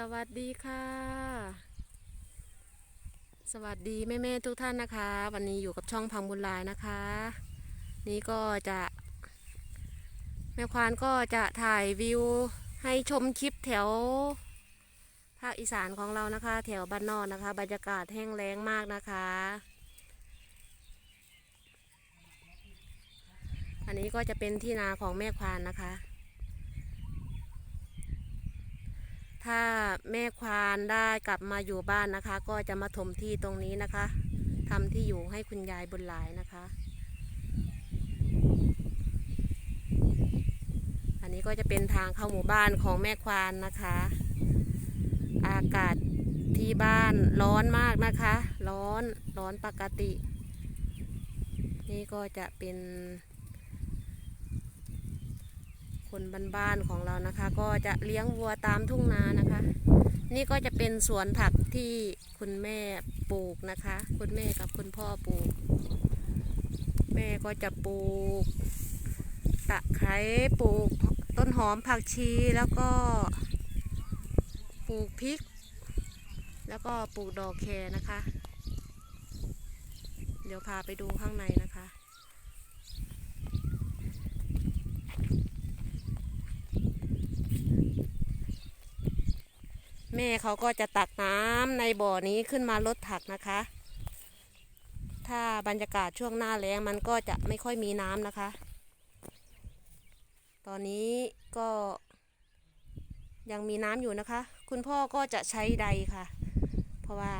สวัสดีค่ะ สวัสดีแม่ๆทุกท่านนะคะ วันนี้อยู่กับช่องพังบุญลายนะคะ นี่ก็จะ แม่ควานก็จะถ่ายวิวให้ชมคลิปแถว ภาคอีสานของเรานะคะ แถวบ้านนอกนะคะ บรรยากาศแห้งแล้งมากนะคะ อันนี้ก็จะเป็นที่นาของแม่ควานนะคะ ถ้าแม่ควานได้กลับมาอยู่บ้านนะคะ ก็จะมาถมที่ตรงนี้นะคะทำที่อยู่ให้คุณยายบุญหลายนะคะ อันนี้ก็จะเป็นทางเข้าหมู่บ้านของแม่ควานนะคะ อากาศที่บ้านร้อนมากนะคะ ร้อนร้อนปกติ นี่ก็จะเป็น คนบ้านๆของเรานะคะ ก็จะเลี้ยงวัวตามทุ่งนานะคะ นี่ก็จะเป็นสวนผักที่คุณแม่ปลูกนะคะ คุณแม่กับคุณพ่อปลูก แม่ก็จะปลูก ตะไคร้ปลูกต้นหอมผักชีแล้วก็ปลูกพริก แล้วก็ปลูกดอกแครนะคะ เดี๋ยวพาไปดูข้างในนะคะ แม่เขาก็จะตักน้ำในบ่อนี้ขึ้นมาลดผักนะคะ ถ้าบรรยากาศช่วงหน้าแล้งมันก็จะไม่ค่อยมีน้ำนะคะ ตอนนี้ก็ยังมีน้ำอยู่นะคะ คุณพ่อก็จะใช้ใดค่ะ เพราะว่า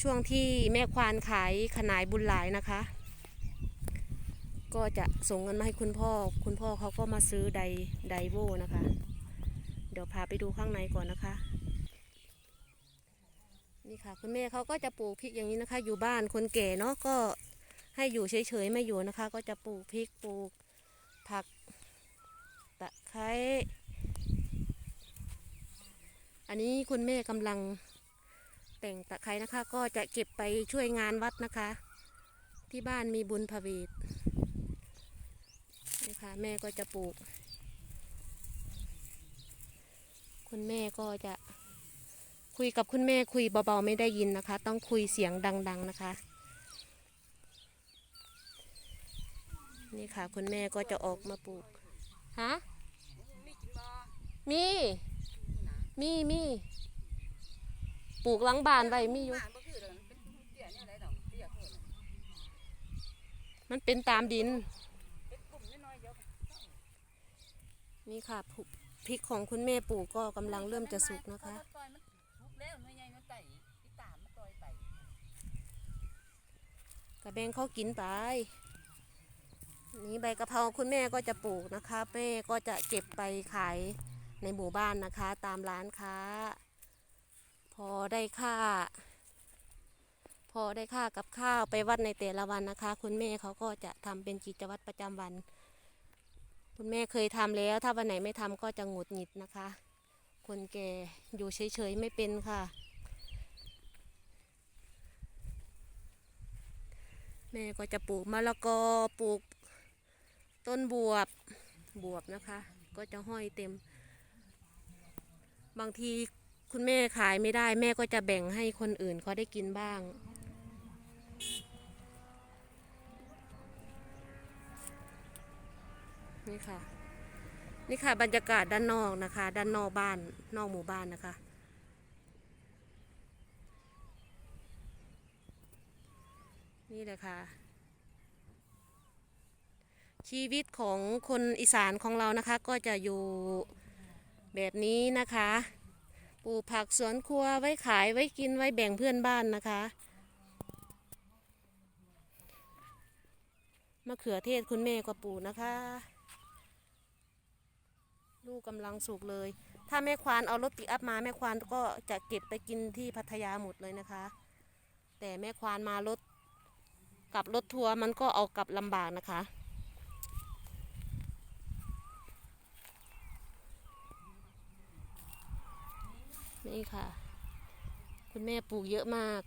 ช่วงที่แม่ควานขายขนายบุญหลายนะคะ ก็จะส่งเงินมาให้คุณพ่อ คุณพ่อเขาก็มาซื้อไดไดโวนะคะ ดี๋ยวพาไปดูข้างในก่อนนะคะ นี่ค่ะ คุณแม่เขาก็จะปลูกพริกอย่างนี้นะคะ อยู่บ้านคนแก่เนาะก็ให้อยู่เฉยๆไม่อยู่นะคะ ก็จะปลูกพริกปลูกผักตะไคร้อันนี้คุณแม่กำลังแต่งตะไคร้นะคะ ก็จะเก็บไปช่วยงานวัดนะคะ ที่บ้านมีบุญพเวทนี่ค่ะแม่ก็จะปลูก คุณแม่ก็จะคุยกับคุณแม่คุยเบาๆไม่ได้ยินนะคะ ต้องคุยเสียงดัง ๆนะคะ นี่ค่ะ คุณแม่ก็จะออกมาปลูกฮะมีมีมีปลูกหลังบานไว้มีอยู่มันเป็นตามดิน นี่ค่ะผูก พริกของคุณแม่ปลูกก็กำลังเริ่มจะสุกนะคะกระเบงเขากินไป นี่ใบกะเพราคุณแม่ก็จะปลูกนะคะแม่ก็จะเก็บไปขายในหมู่บ้านนะคะ ตามร้านค้า พอได้ค่า พอได้ค่ากับข้าวไปวัดในแต่ละวันนะคะ คุณแม่เขาก็จะทำเป็นกิจวัตรประจำวัน คุณแม่เคยทำแล้ว ถ้าวันไหนไม่ทำก็จะหงุดหงิดนะคะ คนแก่อยู่เฉยๆไม่เป็นค่ะ แม่ก็จะปลูกมะละกอปลูกต้นบวบบวบนะคะ ก็จะห้อยเต็ม บางทีคุณแม่ขายไม่ได้ แม่ก็จะแบ่งให้คนอื่นเขาได้กินบ้าง นี่ค่ะ นี่ค่ะบรรยากาศด้านนอกนะคะ ด้านนอกบ้านนอกหมู่บ้านนะคะนี่เลยค่ะ ชีวิตของคนอีสานของเรานะคะ ก็จะอยู่แบบนี้นะคะปลูกผักสวนครัวไว้ขายไว้กินไว้แบ่งเพื่อนบ้านนะคะมะเขือเทศคุณแม่ก็ปลูกนะคะ ลูกกำลังสุกเลย ถ้าแม่ควานเอารถปิกอัพมาแม่ควานก็จะเก็บไปกินที่พัทยาหมดเลยนะคะ แต่แม่ควานมารถกับรถทัวร์มันก็เอากลับลำบากนะคะ นี่ค่ะ คุณแม่ปลูกเยอะมาก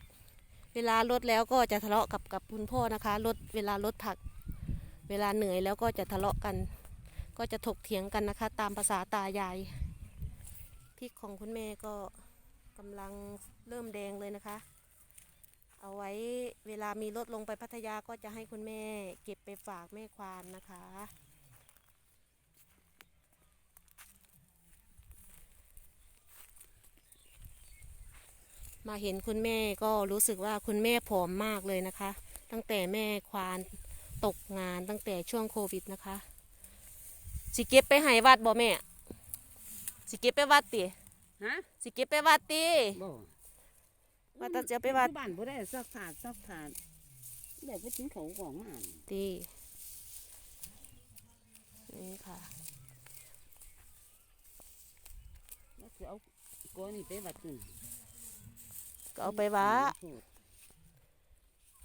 เวลาลดแล้วก็จะทะเลาะกับกับคุณพ่อนะคะลดเวลาลดผัก เวลาเหนื่อยแล้วก็จะทะเลาะกัน ก็จะถกเถียงกันนะคะ ตามภาษาตายายพริกของคุณแม่ก็กำลังเริ่มแดงเลยนะคะ เอาไว้เวลามีรถลงไปพัทยาก็จะให้คุณแม่ เก็บไปฝากแม่ควานนะคะ มาเห็นคุณแม่ก็รู้สึกว่าคุณแม่ผอมมากเลยนะคะ ตั้งแต่แม่ควานตกงานตั้งแต่ช่วงโควิดนะคะ สิเก็บไปให้วัดบ่แม่สิเก็บไปวัดติฮะสิเก็บไปวัดติบ่ว่าแตาจะไปวัดบ้านบ่ได้ซอกถาดซอกถาดเดี๋ยวไปถึงเขาของมาตินี่ค่ะแล้วคือเอาก้อนนี่ไปวัดนึงก็เอาไปวัด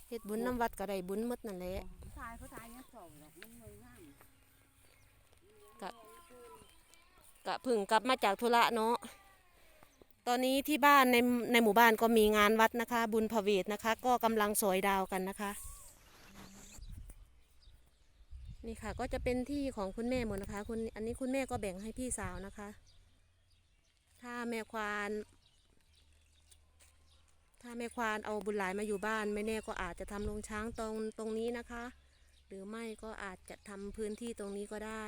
เฮ็ดบุญน้ำวัดก็ได้บุญหมดนั่นแหละทายเขาทายยังสองหรอกมันเลยงาม กะเพึ่งกลับมาจากธุระเนาะตอนนี้ที่บ้านในในหมู่บ้านก็มีงานวัดนะคะ บุญพเวทนะคะ ก็กำลังสอยดาวกันนะคะ นี่ค่ะก็จะเป็นที่ของคุณแม่หมดนะคะคุณอันนี้คุณแม่ก็แบ่งให้พี่สาวนะคะ ถ้าแม่ควานถ้าแม่ควานเอาบุญหลายมาอยู่บ้านไม่แน่ก็อาจจะทำโรงช้างตรงตรงนี้นะคะ หรือไม่ก็อาจจะทำพื้นที่ตรงนี้ก็ได้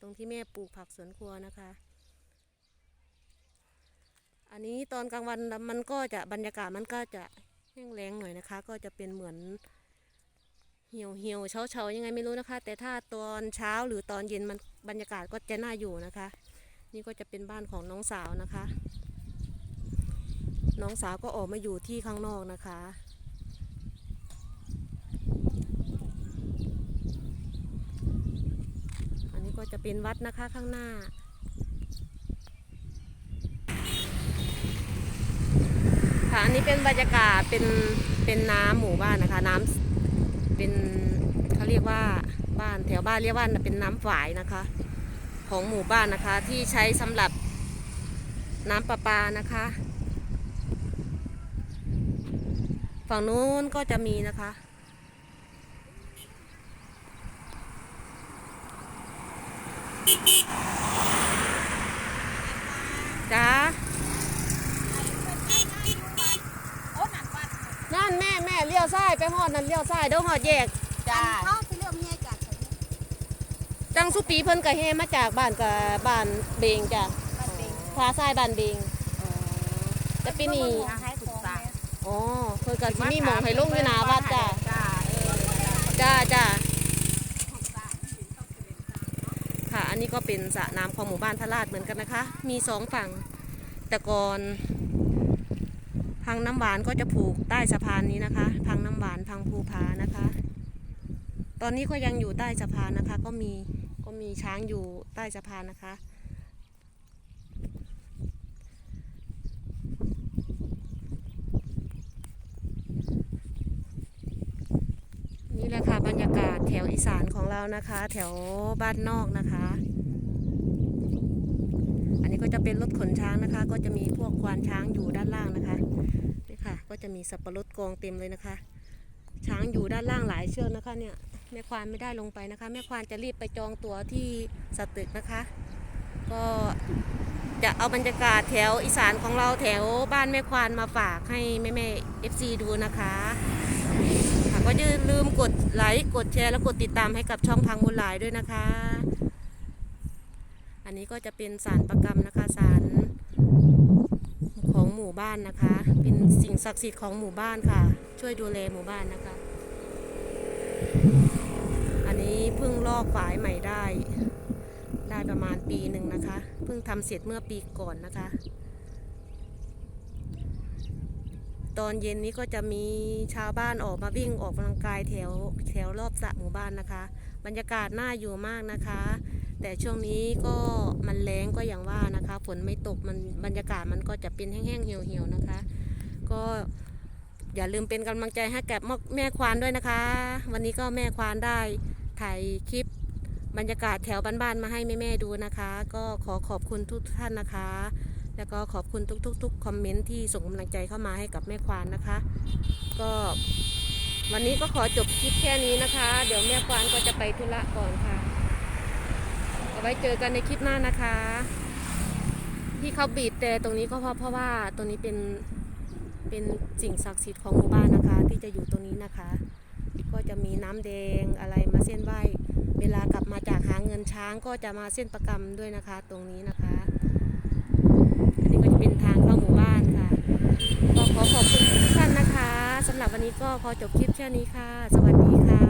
ตรงที่แม่ปลูกผักสวนครัวนะคะ อันนี้ตอนกลางวันมันก็จะบรรยากาศมันก็จะแห้งแล้งหน่อยนะคะ ก็จะเป็นเหมือนเหี่ยวเหี่ยวเช้าเช้ายังไงไม่รู้นะคะ แต่ถ้าตอนเช้าหรือตอนเย็นมันบรรยากาศก็จะน่าอยู่นะคะ นี่ก็จะเป็นบ้านของน้องสาวนะคะ น้องสาวก็ออกมาอยู่ที่ข้างนอกนะคะ อันนี้ ก็จะเป็นวัดนะคะข้างหน้า ค่ะอันนี้เป็นบรรยากาศเป็นเป็นน้ำหมู่บ้านนะคะ น้ำเป็นเขาเรียกว่าบ้านแถวบ้านเรียกว่าเป็นน้ำฝายนะคะ ของหมู่บ้านนะคะที่ใช้สำหรับน้ำประปานะคะ ฝั่งนู้นก็จะมีนะคะ จ้านั่นแม่แม่เลี้ยวซ้ายไปหอดนั่นเลี้ยวซ้ายเด้อหอดแยกจ้าเขาสิเริ่มเฮียจากไสจังสุปีเพิ่นก็เฮมาจากบ้านกับบ้านเบงจ้ะบ้านเบงพาซ้ายบ้านเบงแต่ปีนี้ขายของแม่อ๋อเพิ่นก็สิมีหมองให้ลงอยู่หน้าวัดจ้ะจ้าเออจ้าจ้าค่ะ อั นนี้ก็เป็นสระน้ำของหมู่บ้านทลาดเหมือนกันนะคะ มีสองฝั่ง แต่ก่อนพังน้ำหวานก็จะผูกใต้สะพานนี้นะคะ พังน้ำหวานพังภูผานะคะ ตอนนี้ก็ยังอยู่ใต้สะพานนะคะ ก็มีก็มีช้างอยู่ใต้สะพานนะคะ นี่แหละค่ะบรรยากาศแถว อีสานของเรานะคะ แถวบ้านนอกนะคะ อันนี้ก็จะเป็นรถขนช้างนะคะ ก็จะมีพวกควานช้างอยู่ด้านล่างนะคะนี่ค่ะ ก็จะมีสับปะรดกองเต็มเลยนะคะ ช้างอยู่ด้านล่างหลายเชือกนะคะเนี่ยแม่ควานไม่ได้ลงไปนะคะ แม่ควานจะรีบไปจองตั๋วที่สตึกนะคะ ก็จะเอาบรรยากาศแถวอีสานของเราแถวบ้านแม่ควานมาฝากให้แม่แม่เอฟซีดูนะคะค่ะ ก็อย่าลืมกดไลค์กดแชร์และกดติดตามให้กับช่องพังบุญหลายด้วยนะคะ อันนี้ก็จะเป็นสารประกรรมนะคะสารของหมู่บ้านนะคะ เป็นสิ่งศักดิ์สิทธิ์ของหมู่บ้านค่ะ ช่วยดูแลหมู่บ้านนะคะ อันนี้เพิ่งลอกฝายใหม่ได้ ได้ประมาณปีหนึ่งนะคะ เพิ่งทำเสร็จเมื่อปีก่อนนะคะ ตอนเย็นนี้ก็จะมีชาวบ้านออกมาวิ่งออกกำลังกายแถวแถวรอบสระหมู่บ้านนะคะ บรรยากาศน่าอยู่มากนะคะ แต่ช่วงนี้ก็มันแรงก็อย่างว่านะคะฝนไม่ตกมันบรรยากาศมันก็จะเป็นแห้งๆเหี่ยวๆนะคะ ก็อย่าลืมเป็นกำลังใจให้แกับแม่ควานด้วยนะคะ วันนี้ก็แม่ควานได้ถ่ายคลิปบรรยากาศแถวบ้านๆมาให้แม่ๆดูนะคะ ก็ขอขอบคุณทุกท่านนะคะ แล้วก็ขอบคุณทุกๆคอมเมนต์ที่ส่งกำลังใจเข้ามาให้กับแม่ควานนะคะ ก็วันนี้ก็ขอจบคลิปแค่นี้นะคะ เดี๋ยวแม่ควานก็จะไปธุระก่อนค่ะ เอาไว้เจอกันในคลิปหน้านะคะ ที่เขาบีบแต่ตรงนี้ก็เพราะเพราะว่าตรงนี้เป็นเป็นสิ่งศักดิ์สิทธิ์ของหมู่บ้านนะคะ ที่จะอยู่ตรงนี้นะคะ ก็จะมีน้ำแดงอะไรมาเส้นไหว้เวลากลับมาจากหาเงินช้างก็จะมาเส้นประกรรมด้วยนะคะ ตรงนี้นะคะ เป็นทางเข้าหมู่บ้านค่ะก็ขอขอบคุณทุกท่านนะคะสำหรับวันนี้ก็พอจบคลิปแค่นี้ค่ะ สวัสดีค่ะ